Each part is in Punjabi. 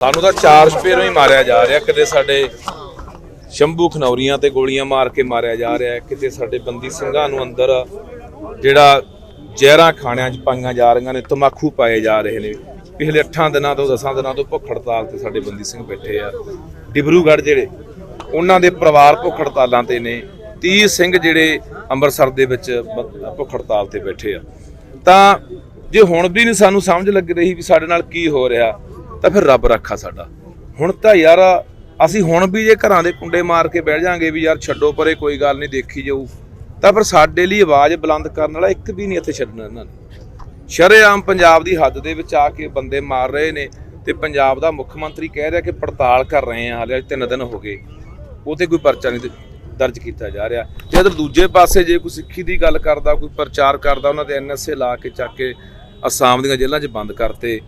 ਸਾਨੂੰ ਤਾਂ ਚਾਰ ਸਪੇਰੋਂ ਹੀ ਮਾਰਿਆ ਜਾ ਰਿਹਾ। ਕਿਤੇ ਸਾਡੇ ਸ਼ੰਭੂ ਖਨੌਰੀਆਂ ਤੇ ਗੋਲੀਆਂ ਮਾਰ ਕੇ ਮਾਰਿਆ ਜਾ ਰਿਹਾ ਕਿਤੇ ਸਾਡੇ ਬੰਦੀ ਸਿੰਘਾਂ ਨੂੰ ਅੰਦਰ ਜਿਹੜਾ ਜ਼ਹਿਰਾਂ ਖਾਣਿਆਂ 'ਚ ਪਾਈਆਂ ਜਾ ਰਹੀਆਂ ਨੇ, ਤਮਾਕੂ ਪਾਏ ਜਾ ਰਹੇ ਨੇ। ਪਿਛਲੇ 8 ਦਿਨਾਂ ਤੋਂ 10 ਦਿਨਾਂ ਤੋਂ ਭੁੱਖ ਹੜਤਾਲ ਤੇ ਸਾਡੇ ਬੰਦੀ ਸਿੰਘ ਬੈਠੇ ਆ। ਡਿਬਰੂਗੜ੍ਹ ਜਿਹੜੇ, ਉਹਨਾਂ ਦੇ ਪਰਿਵਾਰ ਭੁੱਖ ਹੜਤਾਲਾਂ ਤੇ ਨੇ। 30 ਸਿੰਘ ਜਿਹੜੇ ਅੰਮ੍ਰਿਤਸਰ ਦੇ ਵਿੱਚ ਭੁੱਖ ਹੜਤਾਲ ਤੇ ਬੈਠੇ ਆ। ਤਾਂ ਜੇ ਹੁਣ ਵੀ ਨਹੀਂ ਸਾਨੂੰ ਸਮਝ ਲੱਗ ਰਹੀ ਵੀ ਸਾਡੇ ਨਾਲ ਕੀ ਹੋ ਰਿਹਾ ਤਾਂ ਫਿਰ ਰੱਬ ਰੱਖਾ ਸਾਡਾ। ਹੁਣ ਤਾਂ ਯਾਰ, ਅਸੀਂ ਹੁਣ ਵੀ ਜੇ ਘਰਾਂ ਦੇ ਕੁੰਡੇ ਮਾਰ ਕੇ ਬਹਿ ਜਾਾਂਗੇ ਵੀ ਯਾਰ ਛੱਡੋ ਪਰੇ, ਕੋਈ ਗੱਲ ਨਹੀਂ, ਦੇਖੀ ਜਾਊ। ਤਾਂ ਫਿਰ ਸਾਡੇ ਲਈ ਆਵਾਜ਼ ਬੁਲੰਦ ਕਰਨ ਵਾਲਾ ਇੱਕ ਵੀ ਨਹੀਂ ਇੱਥੇ ਛੱਡਣਾ ਇਹਨਾਂ ਨੇ। ਸ਼ਰੇਆਮ ਪੰਜਾਬ ਦੀ ਹੱਦ ਦੇ ਵਿੱਚ ਆ ਕੇ ਬੰਦੇ ਮਾਰ ਰਹੇ ਨੇ ਤੇ ਪੰਜਾਬ ਦਾ ਮੁੱਖ ਮੰਤਰੀ ਕਹਿ ਰਿਹਾ ਕਿ ਪੜਤਾਲ ਕਰ ਰਹੇ ਆ, ਹਾਲੇ ਤਿੰਨ ਦਿਨ ਹੋ ਗਏ। ਉਹ ਤੇ ਕੋਈ ਪਰਚਾ ਨਹੀਂ ਦਰਜ ਕੀਤਾ ਜਾ ਰਿਹਾ। ਤੇ ਅਦਰ ਦੂਜੇ ਪਾਸੇ ਜੇ ਕੋਈ ਸਿੱਖੀ ਦੀ ਗੱਲ ਕਰਦਾ, ਕੋਈ ਪ੍ਰਚਾਰ ਕਰਦਾ, ਉਹਨਾਂ ਦੇ ਐਨਐਸਏ ਲਾ ਕੇ ਚੱਕ ਕੇ ਅਸਾਮ ਦੀਆਂ ਜੇਲ੍ਹਾਂ 'ਚ ਬੰਦ ਕਰਤੇ।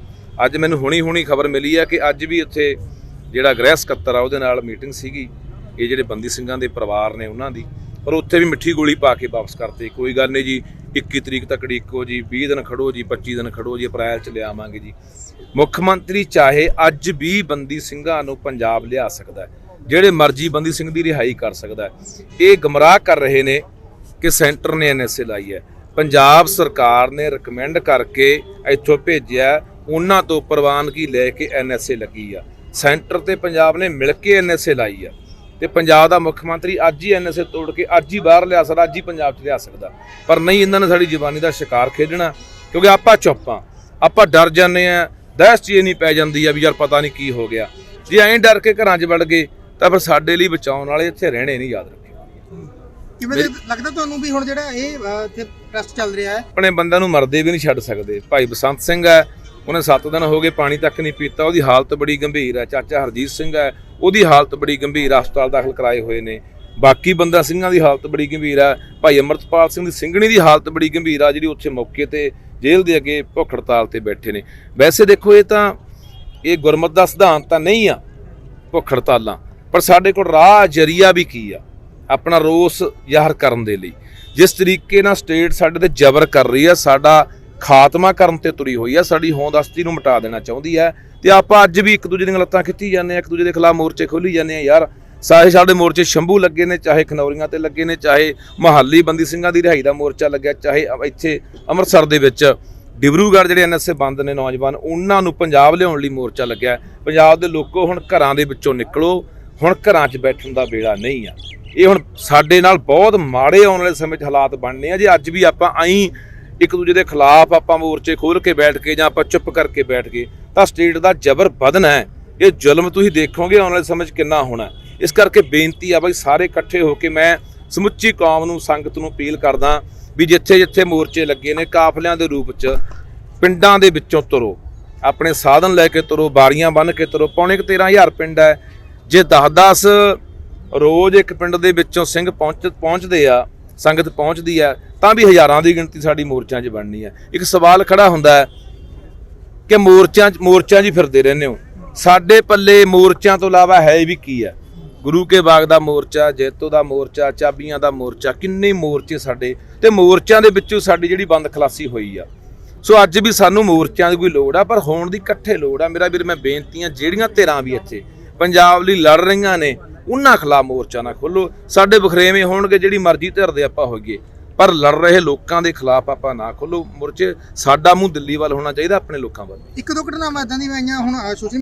ਅੱਜ ਮੈਨੂੰ ਹੁਣੀ ਹੁਣੀ ਖਬਰ ਮਿਲੀ ਹੈ ਕਿ ਅੱਜ ਵੀ ਉੱਥੇ ਜਿਹੜਾ ਗ੍ਰਹਿ ਸਕੱਤਰ ਆ, ਉਹਦੇ ਨਾਲ ਮੀਟਿੰਗ ਸੀਗੀ। ਇਹ ਜਿਹੜੇ ਬੰਦੀ ਸਿੰਘਾਂ ਦੇ ਪਰਿਵਾਰ ਨੇ ਉਹਨਾਂ ਦੀ। ਪਰ ਉੱਥੇ ਵੀ ਮਿੱਠੀ ਗੋਲੀ ਪਾ ਕੇ ਵਾਪਸ ਕਰਤੇ। ਕੋਈ ਗੱਲ ਨਹੀਂ ਜੀ 21 ਤਰੀਕ ਤੱਕ ਡੀਕੋ ਜੀ 20 ਦਿਨ ਖੜੋ ਜੀ 25 ਦਿਨ ਖੜੋ ਜੀ, ਅਪ੍ਰੈਲ ਚ ਲਿਆਵਾਂਗੇ ਜੀ। ਮੁੱਖ ਮੰਤਰੀ ਚਾਹੇ ਅੱਜ ਵੀ ਬੰਦੀ ਸਿੰਘਾਂ ਨੂੰ ਪੰਜਾਬ ਲਿਆ ਸਕਦਾ ਹੈ। ਜਿਹੜੇ ਮਰਜ਼ੀ ਬੰਦੀ ਸਿੰਘ ਦੀ ਰਿਹਾਈ ਕਰ ਸਕਦਾ ਹੈ। ਇਹ ਗਮਰਾਹ ਕਰ ਰਹੇ ਨੇ ਕਿ ਸੈਂਟਰ ਨੇ ਐਨਐਸਏ ਲਾਈ ਹੈ। ਪੰਜਾਬ ਸਰਕਾਰ ਨੇ ਰეკਮੈਂਡ ਕਰਕੇ ਇੱਥੋਂ ਭੇਜਿਆ ਉਹਨਾਂ ਤੋਂ ਪ੍ਰਵਾਨਗੀ ਲੈ ਕੇ ਐਨਐਸਏ ਲੱਗੀ ਆ। ਸੈਂਟਰ ਤੇ ਪੰਜਾਬ ਨੇ ਮਿਲ ਕੇ ਐਨਐਸਏ ਲਾਈ ਆ। ਤੇ ਪੰਜਾਬ ਦਾ ਮੁੱਖ ਮੰਤਰੀ ਅੱਜ ਹੀ ਐਨਐਸਏ ਤੋੜ ਕੇ ਅੱਜ ਹੀ ਬਾਹਰ ਲਿਆ ਸਕਦਾ ਅੱਜ ਹੀ ਪੰਜਾਬ 'ਚ ਲਿਆ ਸਕਦਾ। ਪਰ ਨਹੀਂ ਇਹਨਾਂ ਨੇ ਸਾਡੀ ਜ਼ਬਾਨੀ ਦਾ ਸ਼ਿਕਾਰ ਖੇਡਣਾ ਕਿਉਂਕਿ ਆਪਾਂ ਚੁੱਪ ਆ। ਆਪਾਂ ਡਰ ਜਾਂਦੇ ਆ ਦਹਿਸ਼ਤ ਇਹ ਨਹੀਂ ਪੈ ਜਾਂਦੀ ਆ ਵੀ ਯਾਰ ਪਤਾ ਨਹੀਂ ਕੀ ਹੋ ਗਿਆ। ਜੇ ਐਂ ਡਰ ਕੇ ਘਰਾਂ 'ਚ ਵੜ ਗਏ ਤਾਂ ਫਿਰ ਸਾਡੇ ਲਈ ਬਚਾਉਣ ਵਾਲੇ ਇੱਥੇ ਰਹਿਣੇ ਨਹੀਂ ਯਾਦ ਰੱਖਿਓ। ਕਿਵੇਂ ਲੱਗਦਾ ਤੁਹਾਨੂੰ ਵੀ ਹੁਣ ਜਿਹੜਾ ਇਹ ਇੱਥੇ ਟੈਸਟ ਚੱਲ ਰਿਹਾ ਹੈ? ਆਪਣੇ ਬੰਦਿਆਂ ਨੂੰ ਮਰਦੇ ਵੀ ਨਹੀਂ ਛੱਡ ਸਕਦੇ। ਭਾਈ ਬਸੰਤ ਸਿੰਘ ਹੈ ਉਹਨੇ 7 ਦਿਨ ਹੋ ਗਏ ਪਾਣੀ ਤੱਕ ਨਹੀਂ ਪੀਤਾ, ਉਹਦੀ ਹਾਲਤ ਬੜੀ ਗੰਭੀਰ ਹੈ। ਚਾਚਾ ਹਰਜੀਤ ਸਿੰਘ ਹੈ, ਉਹਦੀ ਹਾਲਤ ਬੜੀ ਗੰਭੀਰ, ਹਸਪਤਾਲ ਦਾਖਲ ਕਰਾਏ ਹੋਏ ਨੇ। ਬਾਕੀ ਬੰਦਾ ਸਿੰਘਾਂ ਦੀ ਹਾਲਤ ਬੜੀ ਗੰਭੀਰ ਹੈ। ਭਾਈ ਅਮਰਤਪਾਲ ਸਿੰਘ ਦੀ ਸਿੰਘਣੀ ਦੀ ਹਾਲਤ ਬੜੀ ਗੰਭੀਰ ਆ, ਜਿਹੜੀ ਉੱਥੇ ਮੌਕੇ ਤੇ ਜੇਲ੍ਹ ਦੇ ਅੱਗੇ ਭੁੱਖ ਹੜਤਾਲ ਤੇ ਬੈਠੇ ਨੇ। ਵੈਸੇ ਦੇਖੋ, ਇਹ ਤਾਂ, ਇਹ ਗੁਰਮਤ ਦਾ ਸਿਧਾਂਤ ਤਾਂ ਨਹੀਂ ਆ, ਭੁੱਖ ਹੜਤਾਲਾਂ। ਪਰ ਸਾਡੇ ਕੋਲ ਰਾਹ ਜਰੀਆ ਵੀ ਕੀ ਆ? ਆਪਣਾ ਰੋਸ ਜ਼ਾਹਰ ਕਰਨ ਦੇ ਲਈ। ਜਿਸ ਤਰੀਕੇ ਨਾਲ ਸਟੇਟ ਸਾਡੇ ਤੇ ਜ਼ਬਰ ਕਰ ਰਹੀ ਆ ਸਾਡਾ ਖਾਤਮਾ ਕਰਨ ਤੇ ਤੁਰੀ ਹੋਈ ਹੈ ਸਾਡੀ ਹੋਂਦ ਹਸਤੀ ਨੂੰ ਮਿਟਾ ਦੇਣਾ ਚਾਹੁੰਦੀ ਹੈ ਤੇ ਆਪਾਂ ਅੱਜ ਵੀ ਇੱਕ ਦੂਜੇ ਦੀਆਂ ਲੱਤਾਂ ਖਿੱਚੀ ਜਾਂਦੇ ਆ, ਇੱਕ ਦੂਜੇ ਦੇ ਖਿਲਾਫ ਮੋਰਚੇ ਖੋਲੀ ਜਾਂਦੇ ਆ, ਯਾਰ ਸਾਰੇ ਸਾਡੇ ਮੋਰਚੇ ਸ਼ੰਭੂ ਲੱਗੇ ਨੇ, ਚਾਹੇ ਖਨੌਰੀਆਂ ਤੇ ਲੱਗੇ ਨੇ, ਚਾਹੇ ਮਹੱਲੀ ਬੰਦੀ ਸਿੰਘਾਂ ਦੀ ਰਿਹਾਈ ਦਾ ਮੋਰਚਾ ਲੱਗਿਆ, ਚਾਹੇ ਇੱਥੇ ਅੰਮ੍ਰਿਤਸਰ ਦੇ ਵਿੱਚ ਡਿਬਰੂਗੜ੍ਹ ਜਿਹੜੇ ਐਨਐਸਏ ਬੰਦ ਨੇ ਨੌਜਵਾਨ, ਉਹਨਾਂ ਨੂੰ ਪੰਜਾਬ ਲਿਆਉਣ ਲਈ ਮੋਰਚਾ ਲੱਗਿਆ। ਪੰਜਾਬ ਦੇ ਲੋਕੋ ਹੁਣ ਘਰਾਂ ਦੇ ਵਿੱਚੋਂ ਨਿਕਲੋ, ਹੁਣ ਘਰਾਂ 'ਚ ਬੈਠਣ ਦਾ ਵੇਲਾ ਨਹੀਂ ਆ। ਇਹ ਹੁਣ ਸਾਡੇ ਨਾਲ ਬਹੁਤ ਮਾੜੇ ਆਉਣ ਵਾਲੇ ਸਮੇਂ 'ਚ ਹਾਲਾਤ ਬਣਨੇ ਆ, ਜੇ ਅੱਜ ਵੀ ਆਪਾਂ ਆਈ ਇੱਕ ਦੂਜੇ ਦੇ ਖਿਲਾਫ ਆਪਾਂ ਮੋਰਚੇ ਖੋਲ ਕੇ ਬੈਠ ਕੇ ਜਾਂ ਆਪਾਂ ਚੁੱਪ ਕਰਕੇ ਬੈਠ ਗਏ ਤਾਂ ਸਟੇਟ ਦਾ ਜ਼ਬਰ ਵਧਣਾ ਹੈ। ਇਹ ਜ਼ੁਲਮ ਤੁਸੀਂ ਦੇਖੋਗੇ, ਆਉਣ ਵਾਲੇ ਸਮੇਂ 'ਚ ਕਿੰਨਾ ਹੋਣਾ ਇਸ ਕਰਕੇ ਬੇਨਤੀ ਆ ਬਈ ਸਾਰੇ ਇਕੱਠੇ ਹੋ ਕੇ ਮੈਂ ਸਮੁੱਚੀ ਕੌਮ ਨੂੰ, ਸੰਗਤ ਨੂੰ ਅਪੀਲ ਕਰਦਾ ਵੀ ਜਿੱਥੇ ਜਿੱਥੇ ਮੋਰਚੇ ਲੱਗੇ ਨੇ, ਕਾਫਲਿਆਂ ਦੇ ਰੂਪ 'ਚ ਪਿੰਡਾਂ ਦੇ ਵਿੱਚੋਂ ਤੁਰੋ। ਆਪਣੇ ਸਾਧਨ ਲੈ ਕੇ ਤੁਰੋ ਬਾਰੀਆਂ ਬੰਨ ਕੇ ਤੁਰੋ। ਪੌਣੇ ਕੁ 13000 ਪਿੰਡ ਹੈ। ਜੇ 10-10 ਰੋਜ਼ ਇੱਕ ਪਿੰਡ ਦੇ ਵਿੱਚੋਂ ਸਿੰਘ ਪਹੁੰਚ, ਪਹੁੰਚਦੇ ਆ ਸੰਗਤ ਪਹੁੰਚਦੀ ਹੈ, ਤਾਂ ਵੀ ਹਜ਼ਾਰਾਂ ਦੀ ਗਿਣਤੀ ਸਾਡੀ ਮੋਰਚਿਆਂ 'ਚ ਬਣਨੀ ਹੈ। ਇੱਕ ਸਵਾਲ ਖੜਾ ਹੁੰਦਾ ਹੈ ਕਿ ਮੋਰਚਿਆਂ 'ਚ ਮੋਰਚਿਆਂ 'ਚ ਫਿਰਦੇ ਰਹਿੰਦੇ ਹੋ। ਸਾਡੇ ਪੱਲੇ ਮੋਰਚਿਆਂ ਤੋਂ ਇਲਾਵਾ ਹੈ ਵੀ ਕੀ ਹੈ? ਗੁਰੂ ਕੇ ਬਾਗ ਦਾ ਮੋਰਚਾ, ਜੈਤੋ ਦਾ ਮੋਰਚਾ, ਚਾਬੀਆਂ ਦਾ ਮੋਰਚਾ, ਕਿੰਨੇ ਮੋਰਚੇ ਸਾਡੇ। ਤੇ ਮੋਰਚਿਆਂ ਦੇ ਵਿੱਚੋਂ ਸਾਡੀ ਜਿਹੜੀ ਬੰਦ ਖਲਾਸੀ ਹੋਈ ਆ। ਸੋ ਅੱਜ ਵੀ ਸਾਨੂੰ ਮੋਰਚਿਆਂ ਦੀ ਕੋਈ ਲੋੜ ਆ, ਪਰ ਹੋਣ ਦੀ ਇਕੱਠੇ ਲੋੜ ਆ। ਮੇਰਾ ਵੀਰ, ਮੈਂ ਬੇਨਤੀਆਂ ਜਿਹੜੀਆਂ ਧਿਰਾਂ ਵੀ ਇੱਥੇ ਪੰਜਾਬ ਲਈ ਲੜ ਰਹੀਆਂ ਨੇ ਉਹਨਾਂ ਖਿਲਾਫ ਮੋਰਚਾ ਨਾ ਖੋਲੋ ਸਾਡੇ ਬਖਰੇਵੇਂ ਹੋਣਗੇ ਜਿਹੜੀ ਮਰਜ਼ੀ ਧਿਰ ਦੇ ਆਪਾਂ ਹੋਈਏ। ਪਰ ਲੜ ਰਹੇ ਲੋਕਾਂ ਦੇ ਖਿਲਾਫ ਆਪਾਂ ਨਾ ਖੋਲੋ ਮੋਰਚੇ ਸਾਡਾ ਮੂੰਹ ਦਿੱਲੀ ਵੱਲ ਹੋਣਾ ਚਾਹੀਦਾ ਆਪਣੇ ਲੋਕਾਂ ਵੱਲ। ਇੱਕ ਦੋ ਘਟਨਾਵਾਂ ਇਦਾਂ ਦੀਆਂ ਆਈਆਂ, ਹੁਣ ਸੋਸ਼ਲ